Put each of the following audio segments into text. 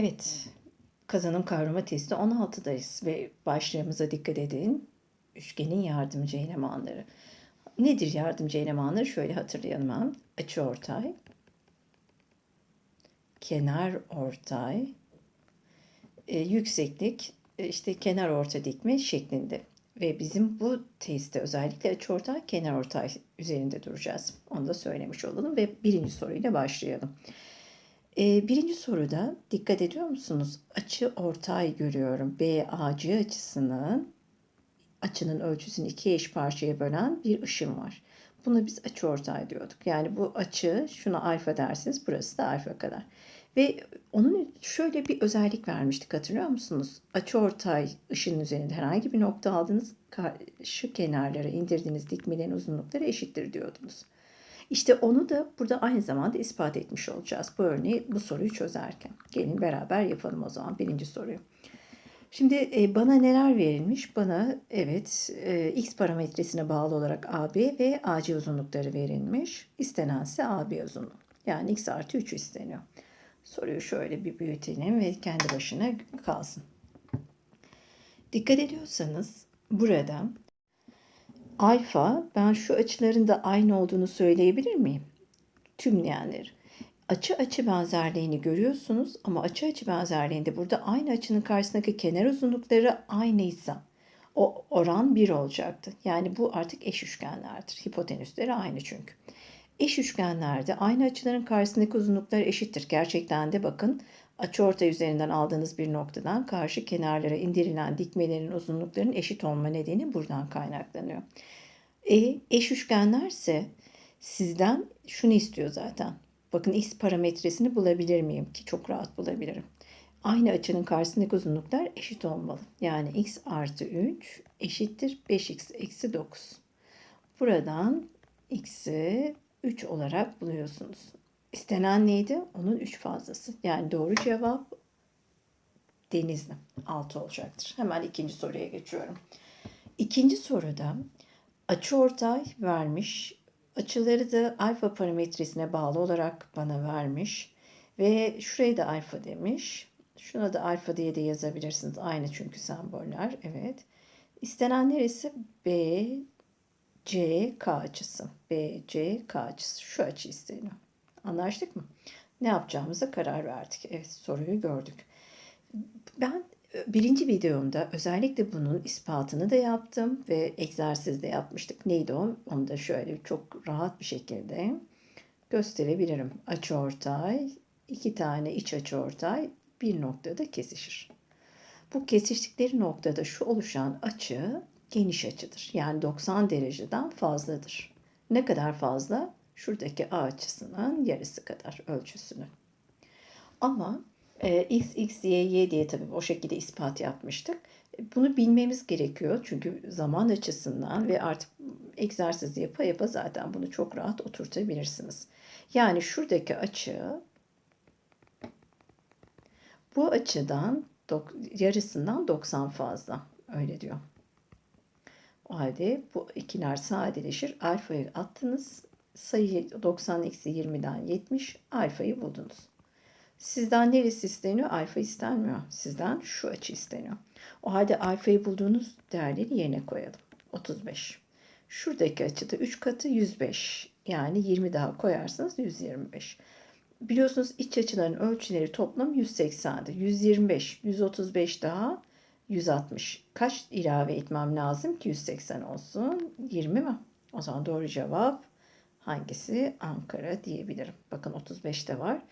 Evet, kazanım kavrama testi 16'dayız ve başlığımıza dikkat edin. Üçgenin yardımcı elemanları. Nedir yardımcı elemanları? Şöyle hatırlayalım hem. Açı ortay, kenar ortay, e, yükseklik, e, işte kenar orta dikme şeklinde. Ve bizim bu testte özellikle açı ortay, kenar ortay üzerinde duracağız. Onu da söylemiş olalım ve birinci soruyla başlayalım. Birinci soruda dikkat ediyor musunuz? Açı ortay görüyorum. BAC açısının açının ölçüsünü iki eş parçaya bölen bir ışın var. Buna biz açı ortay diyorduk. Yani bu açı şuna alfa dersiniz. Burası da alfa kadar. Ve onun şöyle bir özellik vermiştik hatırlıyor musunuz? Açı ortay ışının üzerinde herhangi bir nokta aldınız. Karşı kenarlara indirdiğiniz dikmelerin uzunlukları eşittir diyordunuz. İşte onu da burada aynı zamanda ispat etmiş olacağız. Bu örneği, bu soruyu çözerken. Gelin beraber yapalım o zaman birinci soruyu. Şimdi e, bana neler verilmiş? Bana evet e, x parametresine bağlı olarak AB ve AC uzunlukları verilmiş. İstenense AB uzunluğu. Yani x artı 3 isteniyor. Soruyu şöyle bir büyütelim ve kendi başına kalsın. Dikkat ediyorsanız burada alfa ben şu açıların da aynı olduğunu söyleyebilir miyim? Tümleyenler. Açı açı benzerliğini görüyorsunuz ama açı açı benzerliğinde burada aynı açının karşısındaki kenar uzunlukları aynıysa o oran 1 olacaktı. Yani bu artık eş üçgenlerdir. Hipotenüsleri aynı çünkü. Eş üçgenlerde aynı açıların karşısındaki uzunluklar eşittir. Gerçekten de bakın açıortay üzerinden aldığınız bir noktadan karşı kenarlara indirilen dikmelerin uzunluklarının eşit olma nedeni buradan kaynaklanıyor. E, eş üçgenlerse sizden şunu istiyor zaten. Bakın x parametresini bulabilir miyim ki çok rahat bulabilirim. Aynı açının karşısındaki uzunluklar eşit olmalı. Yani x artı 3 eşittir 5x eksi 9. Buradan x'i 3 olarak buluyorsunuz. İstenen neydi? Onun 3 fazlası. Yani doğru cevap Denizli. 6 olacaktır. Hemen ikinci soruya geçiyorum. İkinci soruda açıortay vermiş. Açıları da alfa parametresine bağlı olarak bana vermiş. Ve şurayı da alfa demiş. Şuna da alfa diye de yazabilirsiniz. Aynı çünkü semboller. Evet. İstenen neresi? B, C, K açısı. B, C, K açısı. Şu açı isteniyor. Anlaştık mı? Ne yapacağımıza karar verdik. Evet soruyu gördük. Ben e, birinci videomda özellikle bunun ispatını da yaptım ve egzersiz de yapmıştık. Neydi o? Onu da şöyle çok rahat bir şekilde gösterebilirim. Açıortay, iki tane iç açıortay bir noktada kesişir. Bu kesiştikleri noktada şu oluşan açı geniş açıdır. Yani 90 dereceden fazladır. Ne kadar fazla? Şuradaki A açısının yarısı kadar ölçüsünü. Ama e, x, x, y, y diye tabii o şekilde ispat yapmıştık. Bunu bilmemiz gerekiyor çünkü zaman açısından ve artık egzersiz yapa yapa zaten bunu çok rahat oturtabilirsiniz. Yani şuradaki açı bu açıdan yarısından 90 fazla. Öyle diyor. O halde bu ikiler sadeleşir. Alfayı attınız. Sayı 90 eksi 20'den 70. Alfayı buldunuz. Sizden neresi isteniyor? Alfa istenmiyor. Sizden şu açı isteniyor. O halde alfayı bulduğunuz değerleri yerine koyalım. 35. Şuradaki açıda 3 katı 105. Yani 20 daha koyarsanız 125. Biliyorsunuz iç açıların ölçüleri toplam 180'di. 125, 135 daha 160. Kaç ilave etmem lazım ki 180 olsun? 20 mi? O zaman doğru cevap hangisi? Ankara diyebilirim. Bakın 35 de var.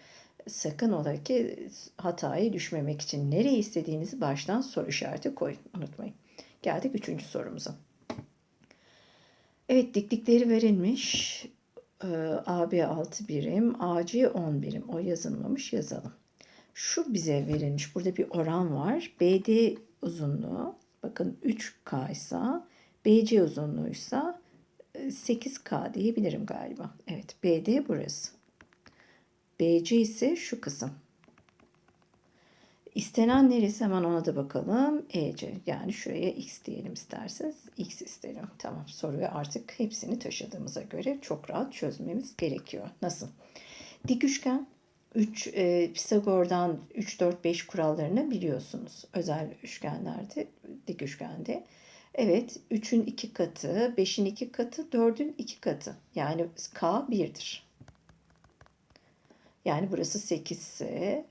Sakın ola ki hataya düşmemek için nereye istediğinizi baştan soru işareti koyun. Unutmayın. Geldik üçüncü sorumuza. Evet diklikleri verilmiş. Ee, AB 6 birim, AC 10 birim. O yazılmamış yazalım. Şu bize verilmiş. Burada bir oran var. BD uzunluğu bakın 3K ise BC uzunluğuysa 8K diyebilirim galiba. Evet BD burası. BC ise şu kısım. İstenen neresi hemen ona da bakalım. EC yani şuraya X diyelim isterseniz. X isterim. Tamam soruyu artık hepsini taşıdığımıza göre çok rahat çözmemiz gerekiyor. Nasıl? Dik üçgen 3 e, Pisagor'dan 3 4 5 kurallarını biliyorsunuz. Özel üçgenlerde, dik üçgende. Evet, 3'ün 2 katı, 5'in 2 katı, 4'ün 2 katı. Yani K 1'dir. Yani burası 8 ise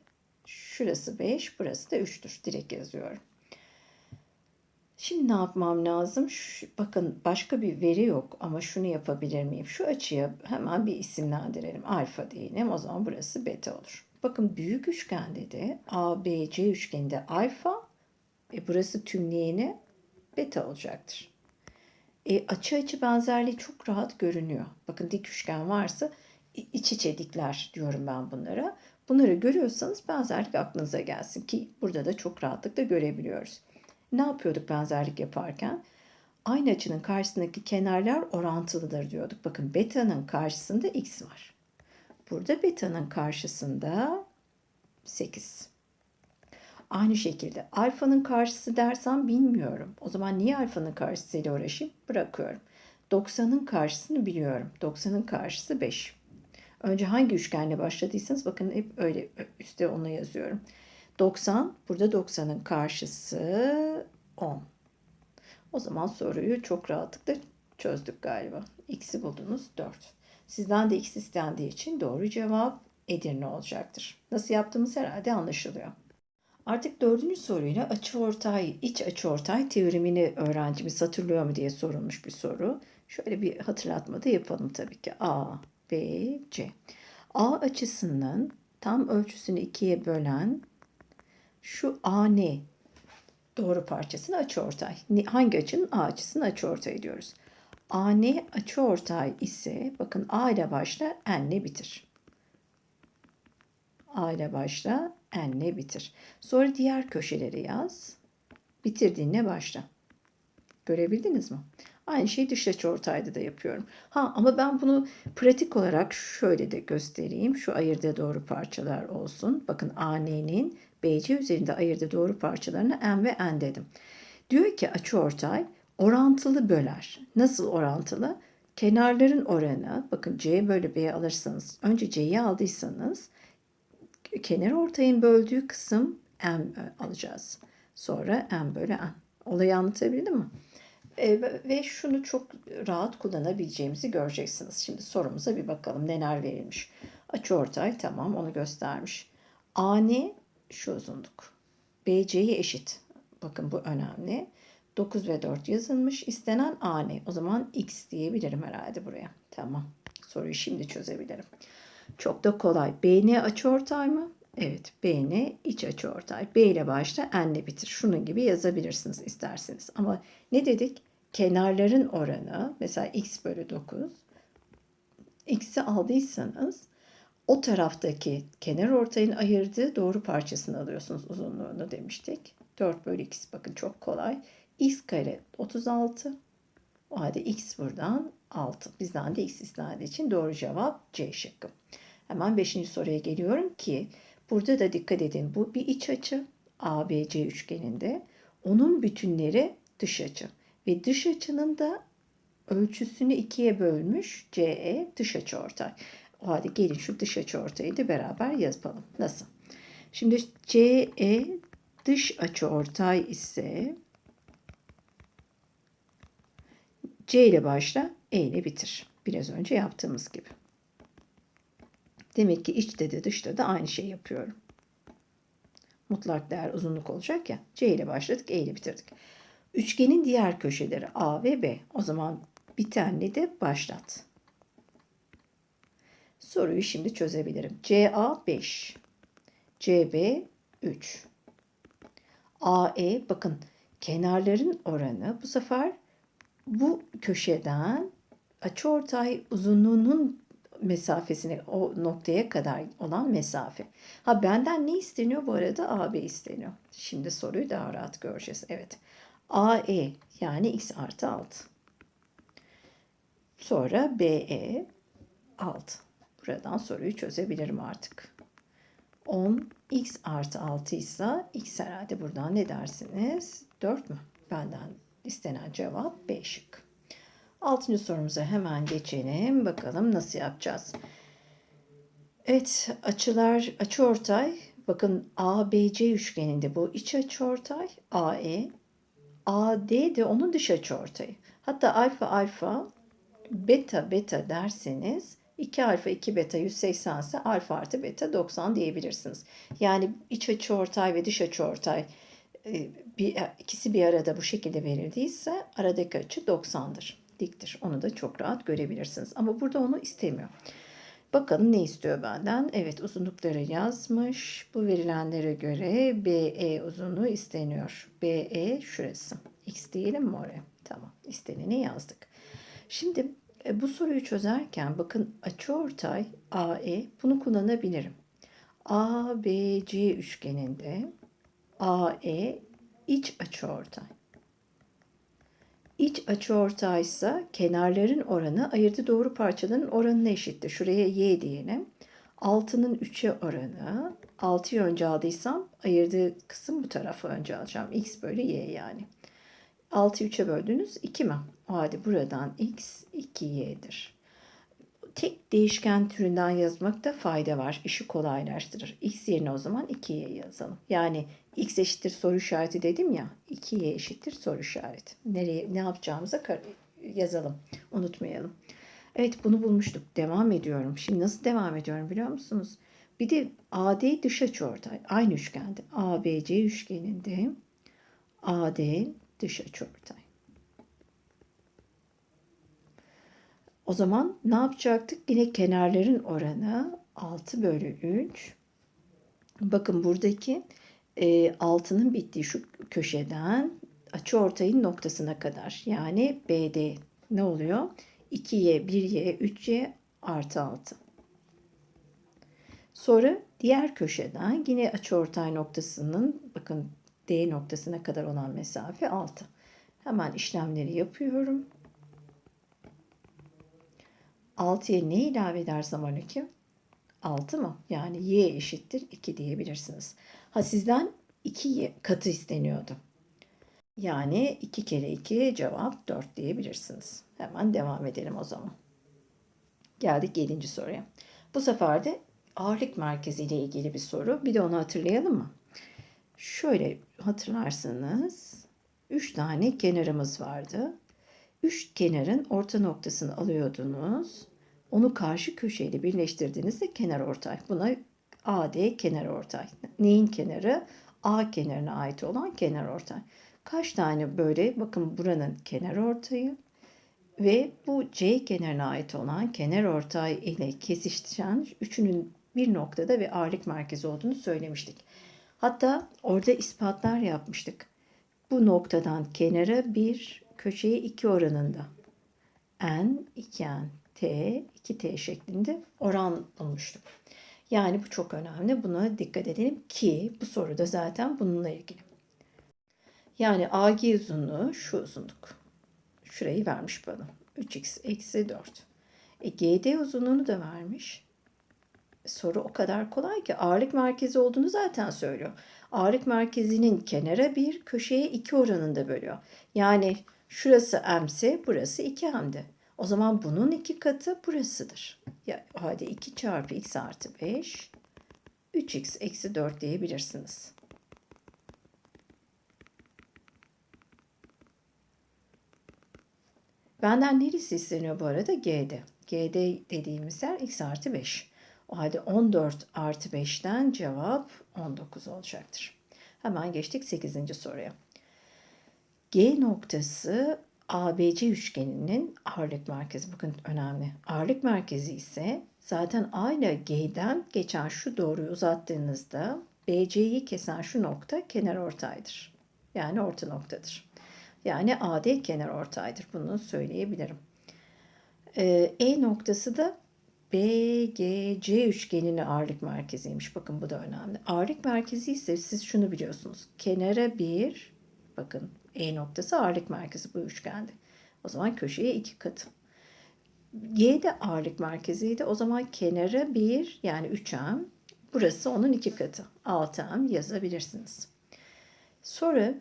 şurası 5, burası da 3'tür. Direkt yazıyorum. Şimdi ne yapmam lazım? Şu, bakın başka bir veri yok ama şunu yapabilir miyim? Şu açıya hemen bir isimlendirelim. Alfa diyelim. O zaman burası beta olur. Bakın büyük üçgende de ABC üçgeninde alfa e burası tümleyeni beta olacaktır. E, açı açı benzerliği çok rahat görünüyor. Bakın dik üçgen varsa iç içe dikler diyorum ben bunlara. Bunları görüyorsanız benzerlik aklınıza gelsin ki burada da çok rahatlıkla görebiliyoruz. Ne yapıyorduk benzerlik yaparken? Aynı açının karşısındaki kenarlar orantılıdır diyorduk. Bakın beta'nın karşısında x var. Burada beta'nın karşısında 8. Aynı şekilde alfanın karşısı dersem bilmiyorum. O zaman niye alfanın karşısıyla uğraşayım? Bırakıyorum. 90'ın karşısını biliyorum. 90'ın karşısı 5. Önce hangi üçgenle başladıysanız bakın hep öyle üstte onu yazıyorum. 90 burada 90'ın karşısı 10. O zaman soruyu çok rahatlıkla çözdük galiba. X'i buldunuz 4. Sizden de X istendiği için doğru cevap Edirne olacaktır. Nasıl yaptığımız herhalde anlaşılıyor. Artık dördüncü soruyla açıortay, iç açıortay teoremini öğrencimiz hatırlıyor mu diye sorulmuş bir soru. Şöyle bir hatırlatma da yapalım tabii ki. A, B, C. A açısının tam ölçüsünü ikiye bölen şu AN doğru parçasını açıortay. Hangi açının A açısını açıortay diyoruz. AN açıortay ise bakın A ile başla N ile bitir. A ile başla N ile bitir. Sonra diğer köşeleri yaz. Bitirdiğinle başla. Görebildiniz mi? Aynı şeyi dış açıortayda da yapıyorum. Ha ama ben bunu pratik olarak şöyle de göstereyim. Şu ayırdığı doğru parçalar olsun. Bakın AN'nin BC üzerinde ayırdığı doğru parçalarına N ve N dedim. Diyor ki açıortay orantılı böler. Nasıl orantılı? Kenarların oranı, bakın C bölü B'ye alırsanız, önce C'yi aldıysanız kenar ortayın böldüğü kısım M alacağız. Sonra M bölü N. Olayı anlatabildim mi? E, ve şunu çok rahat kullanabileceğimizi göreceksiniz. Şimdi sorumuza bir bakalım neler verilmiş. Açıortay tamam onu göstermiş. AN şu uzunluk. BC'ye eşit. Bakın bu önemli. 9 ve 4 yazılmış. İstenen AN. O zaman X diyebilirim herhalde buraya. Tamam. Soruyu şimdi çözebilirim. Çok da kolay. BN açıortay mı? Evet. BN iç açıortay. B ile başla N ile bitir. Şunun gibi yazabilirsiniz isterseniz. Ama ne dedik? Kenarların oranı mesela x bölü 9. X'i aldıysanız o taraftaki kenar ortayın ayırdığı doğru parçasını alıyorsunuz uzunluğunu demiştik. 4 bölü x bakın çok kolay. x kare 36. O halde x buradan 6. Bizden de x istediği için doğru cevap C şıkkı. Hemen 5. soruya geliyorum ki burada da dikkat edin. Bu bir iç açı ABC üçgeninde. Onun bütünleri dış açı. Ve dış açının da ölçüsünü ikiye bölmüş CE dış açı ortay. O halde gelin şu dış açı ortayı da beraber yazalım. Nasıl? Şimdi CE dış açı ortay ise C ile başla, E ile bitir. Biraz önce yaptığımız gibi. Demek ki içte de dışta da aynı şey yapıyorum. Mutlak değer uzunluk olacak ya. C ile başladık, E ile bitirdik. Üçgenin diğer köşeleri A ve B. O zaman bir tane de başlat. Soruyu şimdi çözebilirim. CA 5. CB 3. AE bakın kenarların oranı bu sefer bu köşeden açıortay uzunluğunun mesafesine o noktaya kadar olan mesafe. Ha benden ne isteniyor bu arada? AB isteniyor. Şimdi soruyu daha rahat göreceğiz. Evet. AE yani x artı 6. Sonra BE 6. Buradan soruyu çözebilirim artık. 10 x artı 6 ise x herhalde buradan ne dersiniz? 4 mü? Benden istenen cevap B şık. Altıncı sorumuza hemen geçelim. Bakalım nasıl yapacağız. Evet, açılar, açıortay. Bakın ABC üçgeninde bu iç açıortay AE. AD de onun dış açıortayı. Hatta alfa alfa beta beta derseniz 2 alfa 2 beta 180 ise alfa artı beta 90 diyebilirsiniz. Yani iç açıortay ve dış açıortay e, bir, ikisi bir arada bu şekilde verildiyse aradaki açı 90'dır. Diktir. Onu da çok rahat görebilirsiniz. Ama burada onu istemiyor. Bakalım ne istiyor benden? Evet uzunlukları yazmış. Bu verilenlere göre BE uzunluğu isteniyor. BE şurası. X diyelim mi oraya? Tamam. İsteneni yazdık. Şimdi e, bu soruyu çözerken bakın açıortay AE bunu kullanabilirim. ABC üçgeninde AE iç açıortay. İç açıortaysa kenarların oranı ayırdı doğru parçaların oranına eşittir. Şuraya y diyelim. 6'nın 3'e oranı. 6'yı önce aldıysam ayırdığı kısım bu tarafı önce alacağım. x bölü y yani. 6'yı 3'e böldünüz 2 mi? O halde buradan x 2y'dir. Tek değişken türünden yazmakta fayda var. İşi kolaylaştırır. x yerine o zaman 2y yazalım. Yani x eşittir soru işareti dedim ya. 2y eşittir soru işareti. Nereye ne yapacağımıza yazalım. Unutmayalım. Evet bunu bulmuştuk. Devam ediyorum. Şimdi nasıl devam ediyorum biliyor musunuz? Bir de AD dış açıortay. Aynı üçgende. ABC üçgeninde AD dış açıortay. O zaman ne yapacaktık? Yine kenarların oranı 6 bölü 3. Bakın buradaki e, altının bittiği şu köşeden açı ortayın noktasına kadar. Yani BD ne oluyor? 2Y, 1Y, 3Y artı 6. Sonra diğer köşeden yine açıortay noktasının bakın D noktasına kadar olan mesafe 6. Hemen işlemleri yapıyorum. 6'ya ne ilave edersem 12? 6 mı? Yani y eşittir 2 diyebilirsiniz. Ha sizden 2 katı isteniyordu. Yani 2 kere 2 cevap 4 diyebilirsiniz. Hemen devam edelim o zaman. Geldik 7. soruya. Bu sefer de ağırlık merkezi ile ilgili bir soru. Bir de onu hatırlayalım mı? Şöyle hatırlarsanız 3 tane kenarımız vardı. Üç kenarın orta noktasını alıyordunuz. Onu karşı köşeyle birleştirdiğinizde kenar ortay. Buna AD kenar ortay. Neyin kenarı? A kenarına ait olan kenar ortay. Kaç tane böyle bakın buranın kenar ortayı ve bu C kenarına ait olan kenar ortay ile kesişen üçünün bir noktada ve ağırlık merkezi olduğunu söylemiştik. Hatta orada ispatlar yapmıştık. Bu noktadan kenara bir köşeye 2 oranında. N, 2N, T, 2T şeklinde oran bulmuştuk. Yani bu çok önemli. Buna dikkat edelim ki bu soruda zaten bununla ilgili. Yani AG uzunluğu şu uzunluk. Şurayı vermiş bana. 3x eksi 4. E, GD uzunluğunu da vermiş. Soru o kadar kolay ki ağırlık merkezi olduğunu zaten söylüyor. Ağırlık merkezinin kenara bir, köşeye iki oranında bölüyor. Yani Şurası ise burası 2m'di. O zaman bunun iki katı burasıdır. Ya, hadi 2 çarpı x artı 5 3x eksi 4 diyebilirsiniz. Benden neresi isteniyor bu arada? G'de. G'de dediğimiz yer x artı 5. O halde 14 artı 5'ten cevap 19 olacaktır. Hemen geçtik 8. soruya. G noktası ABC üçgeninin ağırlık merkezi. Bakın önemli. Ağırlık merkezi ise zaten A ile G'den geçen şu doğruyu uzattığınızda BC'yi kesen şu nokta kenar ortaydır. Yani orta noktadır. Yani AD kenar ortaydır. Bunu söyleyebilirim. Ee, e noktası da BGC üçgeninin ağırlık merkeziymiş. Bakın bu da önemli. Ağırlık merkezi ise siz şunu biliyorsunuz. Kenara bir, bakın e noktası ağırlık merkezi bu üçgende. O zaman köşeye iki katı. G de ağırlık merkeziydi. O zaman kenara 1 yani 3M. Burası onun iki katı. 6M yazabilirsiniz. Sonra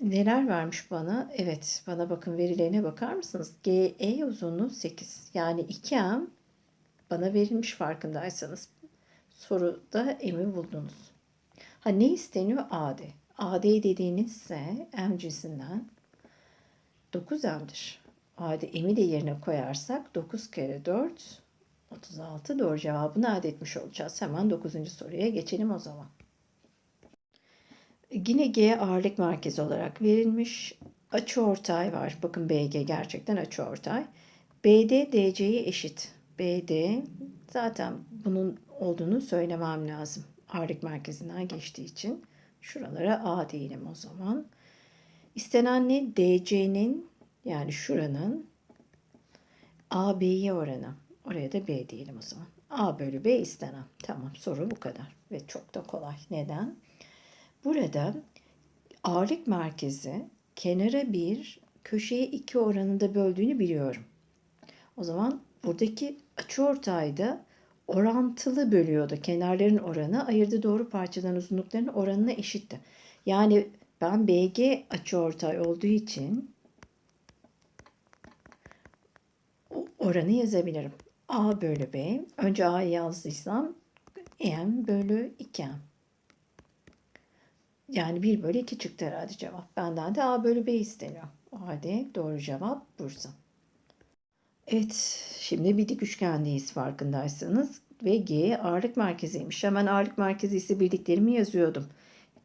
neler vermiş bana? Evet bana bakın verilerine bakar mısınız? GE uzunluğu 8. Yani 2M bana verilmiş farkındaysanız. Soruda M'i buldunuz. Ha ne isteniyor? AD. AD dediğinizse M cinsinden 9M'dir. AD M'i de yerine koyarsak 9 kere 4 36 doğru cevabını elde etmiş olacağız. Hemen 9. soruya geçelim o zaman. Yine G ağırlık merkezi olarak verilmiş. Açı ortay var. Bakın BG gerçekten açı ortay. BD DC'ye eşit. BD zaten bunun olduğunu söylemem lazım. Ağırlık merkezinden geçtiği için. Şuralara A diyelim o zaman. İstenen ne? DC'nin yani şuranın AB'ye oranı. Oraya da B diyelim o zaman. A bölü B istenen. Tamam soru bu kadar. Ve çok da kolay. Neden? Burada ağırlık merkezi kenara bir, köşeye iki oranında böldüğünü biliyorum. O zaman buradaki açıortayda orantılı bölüyordu. Kenarların oranı ayırdığı doğru parçaların uzunluklarının oranına eşitti. Yani ben BG açıortay olduğu için oranı yazabilirim. A bölü B. Önce A'yı yazdıysam M bölü 2M. Yani 1 bölü 2 çıktı herhalde cevap. Benden de A bölü B isteniyor. O halde doğru cevap Bursa. Evet, şimdi bir dik üçgendeyiz farkındaysanız. Ve G ağırlık merkeziymiş. Hemen ağırlık merkezi ise bildiklerimi yazıyordum.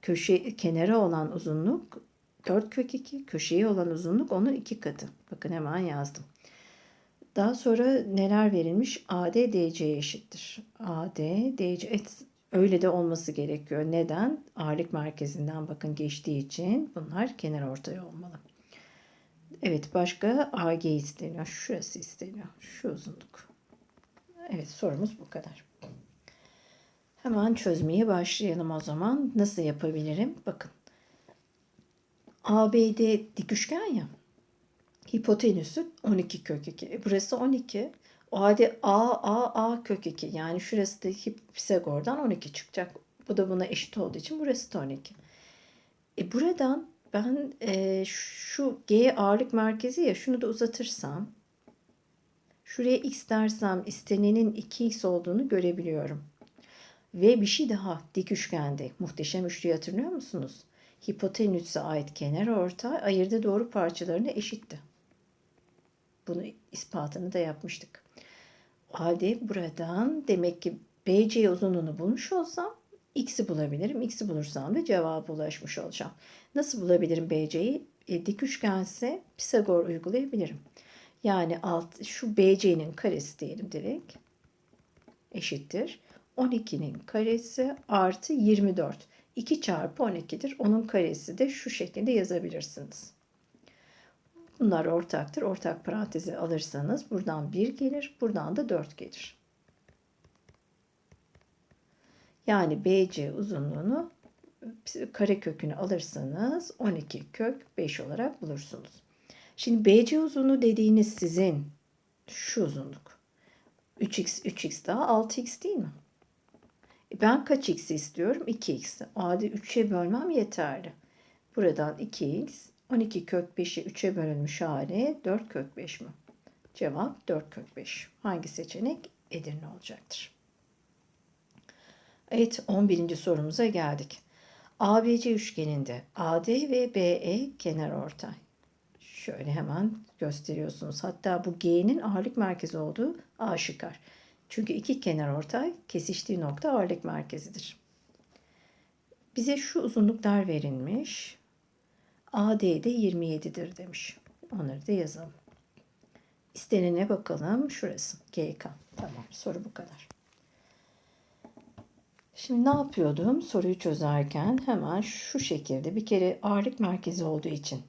Köşe kenara olan uzunluk 4 kök 2, köşeye olan uzunluk onun 2 katı. Bakın hemen yazdım. Daha sonra neler verilmiş? AD DC'ye eşittir. AD DC et, öyle de olması gerekiyor. Neden? Ağırlık merkezinden bakın geçtiği için bunlar kenar ortay olmalı. Evet başka AG isteniyor. Şurası isteniyor. Şu uzunluk. Evet sorumuz bu kadar. Hemen çözmeye başlayalım o zaman. Nasıl yapabilirim? Bakın. ABD dik üçgen ya. Hipotenüsü 12 kök 2. E burası 12. O halde A, A, A kök 2. Yani şurası da Pisagor'dan 12 çıkacak. Bu da buna eşit olduğu için burası da 12. E buradan ben e, şu G ağırlık merkezi ya şunu da uzatırsam şuraya x dersem istenenin 2x olduğunu görebiliyorum. Ve bir şey daha dik üçgende muhteşem üçlüyü hatırlıyor musunuz? Hipotenüse ait kenar ortay ayırdığı doğru parçalarına eşitti. Bunu ispatını da yapmıştık. O halde buradan demek ki BC uzunluğunu bulmuş olsam x'i bulabilirim. X'i bulursam da cevaba ulaşmış olacağım. Nasıl bulabilirim BC'yi? E, dik üçgense Pisagor uygulayabilirim. Yani alt, şu BC'nin karesi diyelim direkt eşittir. 12'nin karesi artı 24. 2 çarpı 12'dir. Onun karesi de şu şekilde yazabilirsiniz. Bunlar ortaktır. Ortak parantezi alırsanız buradan 1 gelir, buradan da 4 gelir. Yani BC uzunluğunu kare kökünü alırsanız 12 kök 5 olarak bulursunuz. Şimdi BC uzunluğu dediğiniz sizin şu uzunluk. 3x, 3x daha 6x değil mi? E ben kaç x istiyorum? 2x. O halde 3'e bölmem yeterli. Buradan 2x 12 kök 5'i 3'e bölünmüş hali 4 kök 5 mi? Cevap 4 kök 5. Hangi seçenek Edirne olacaktır? Evet 11. sorumuza geldik. ABC üçgeninde AD ve BE kenar ortay. Şöyle hemen gösteriyorsunuz. Hatta bu G'nin ağırlık merkezi olduğu aşikar. Çünkü iki kenar ortay kesiştiği nokta ağırlık merkezidir. Bize şu uzunluklar verilmiş. AD de 27'dir demiş. Onları da yazalım. İstenene bakalım. Şurası GK. Tamam soru bu kadar. Şimdi ne yapıyordum? Soruyu çözerken hemen şu şekilde bir kere ağırlık merkezi olduğu için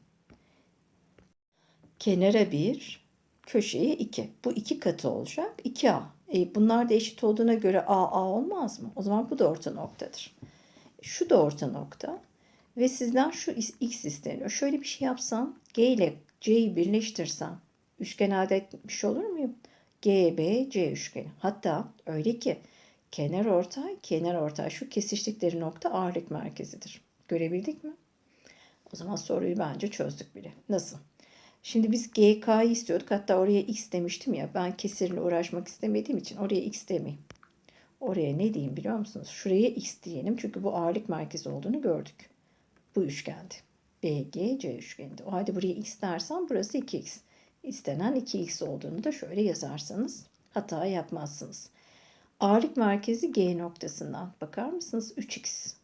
kenara 1, köşeye 2. Bu iki katı olacak. 2A. E, bunlar da eşit olduğuna göre AA olmaz mı? O zaman bu da orta noktadır. Şu da orta nokta. Ve sizden şu x isteniyor. Şöyle bir şey yapsam G ile C'yi birleştirsem üçgen elde olur muyum? GB, üçgeni. Hatta öyle ki kenar ortay, kenar ortay şu kesiştikleri nokta ağırlık merkezidir. Görebildik mi? O zaman soruyu bence çözdük bile. Nasıl? Şimdi biz GK'yı istiyorduk. Hatta oraya X demiştim ya. Ben kesirle uğraşmak istemediğim için oraya X demeyeyim. oraya ne diyeyim biliyor musunuz? Şuraya x diyelim çünkü bu ağırlık merkezi olduğunu gördük. Bu üçgende. BGC üçgeninde. O halde buraya x dersem burası 2x. İstenen 2x olduğunu da şöyle yazarsanız hata yapmazsınız. Ağırlık merkezi G noktasından bakar mısınız? 3x.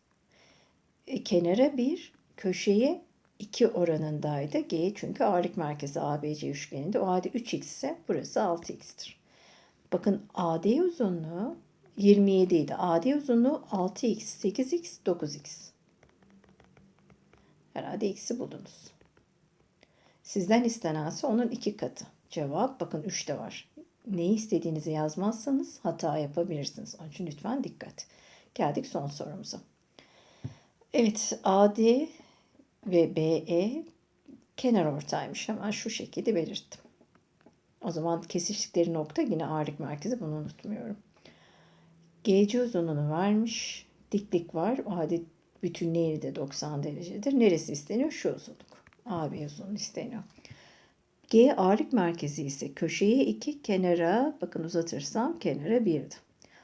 E, kenara 1, köşeye 2 oranındaydı. G çünkü ağırlık merkezi ABC üçgeninde. O halde 3x ise burası 6x'tir. Bakın AD uzunluğu 27 idi. AD uzunluğu 6x, 8x, 9x. Herhalde x'i buldunuz. Sizden istenense onun iki katı. Cevap bakın 3 de var. Neyi istediğinizi yazmazsanız hata yapabilirsiniz. Onun için lütfen dikkat. Geldik son sorumuza. Evet AD ve BE kenar ortaymış. Hemen şu şekilde belirttim. O zaman kesiştikleri nokta yine ağırlık merkezi. Bunu unutmuyorum. GC uzunluğunu vermiş. Diklik var. O halde bütünlüğü de 90 derecedir. Neresi isteniyor? Şu uzunluk. AB uzunluğu isteniyor. G ağırlık merkezi ise köşeye 2, kenara bakın uzatırsam kenara 1'di.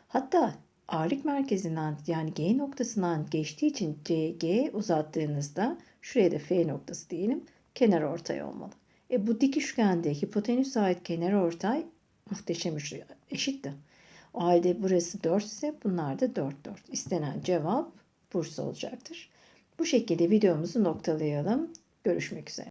Hatta ağırlık merkezinden yani G noktasından geçtiği için CG uzattığınızda şuraya da F noktası diyelim kenar ortay olmalı. E bu dik üçgende hipotenüse ait kenar ortay muhteşem üçlü eşitti. O halde burası 4 ise bunlar da 4 4. İstenen cevap Bursa olacaktır. Bu şekilde videomuzu noktalayalım. Görüşmek üzere.